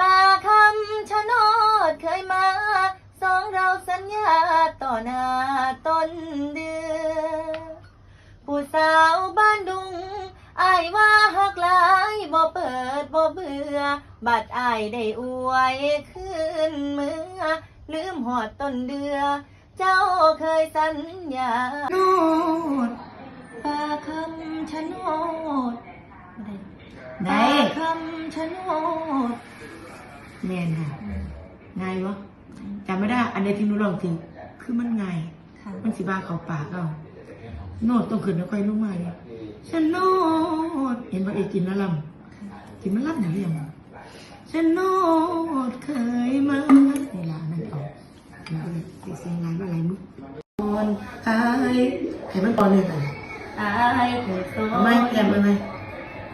ป่าคำชะโนดเคยมา สองเราสัญญาต่อหน้าต้นเดือนผู้สาวบ้านดุงอายว่าหักหลายบ่เปิดบ่เบื่อ บัดอายได้อวยขึ้นเมื่อลืมหอดต้นเดือ เจ้าเคยสัญญาโนดป่าคำชะโนดได้ได้คำชะโนด แม่นค่ะง่ายวะจำไม่ได้ อันใดที่หนูลองถึง คือมันง่ายค่ะมันสิบ้าเขาปากเอาโนดต้องขึ้นแล้วค่อยลงมาเนี่ยฉันโนดเห็นว่าเอกกินแล้วลำกินมันลำหรือยังฉันโนดเคยมาเวลานั่นเอาแล้วก็เลยเสียงลายว่าอะไรมึงตอนอายให้มันตอนหนึ่งอะอายเคยสอเอาไหมนแกมเอาไหม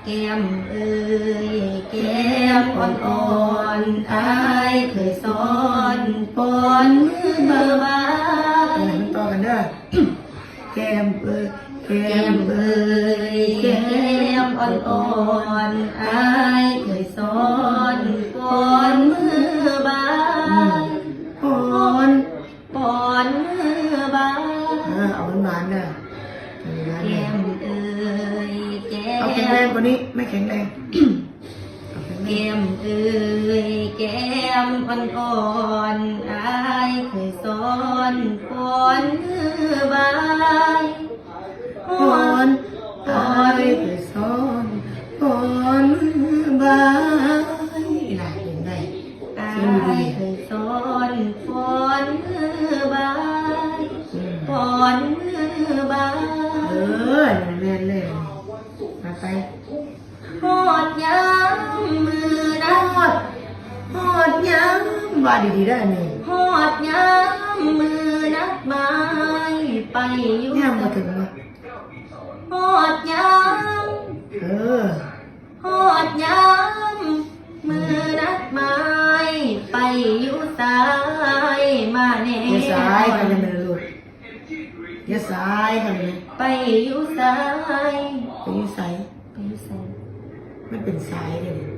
แก้มเอ้ยแก้มอ่อนๆอายเคยสอนปอนมือเบอร์บาเอไหนยมันต่อกันเด้อแก้มเอ้ยแก้มเอ้ยแก้มอ่อนๆอายเคยสอนปอนมือบายโอนปอนมือบายเออเอาหวานเด้อเอาหวานๆแก้เด้อมเอ้ย งแรงมกว่านี้ไม่แข็งแรงเอาแข็งแรแก้งมเอ้ยแก้มอ่อนๆอายเคยสอนปอนมือบายโอนตายไปซ้อนโอนบายหลายเห็นได้อายเสียงดีเคยสอนปอนมือบายอืมปอนมือบายเออแน่นๆเลย มาไปหอดยามมือนะฮอดฮอดยังว่าดีๆได้อนี่หอดยามมือนักไม้ไปอยู่เนี่ยมาถึงมาหอดยามเออหอดยามมือนัดไม้ไปอยู่สายมาแน่เดี๋ยวซ้ายกันเลย ยวซ้ายกันเลยไปอยู่สายไปอยูไสไปอยู่สายมันเป็นสายเลย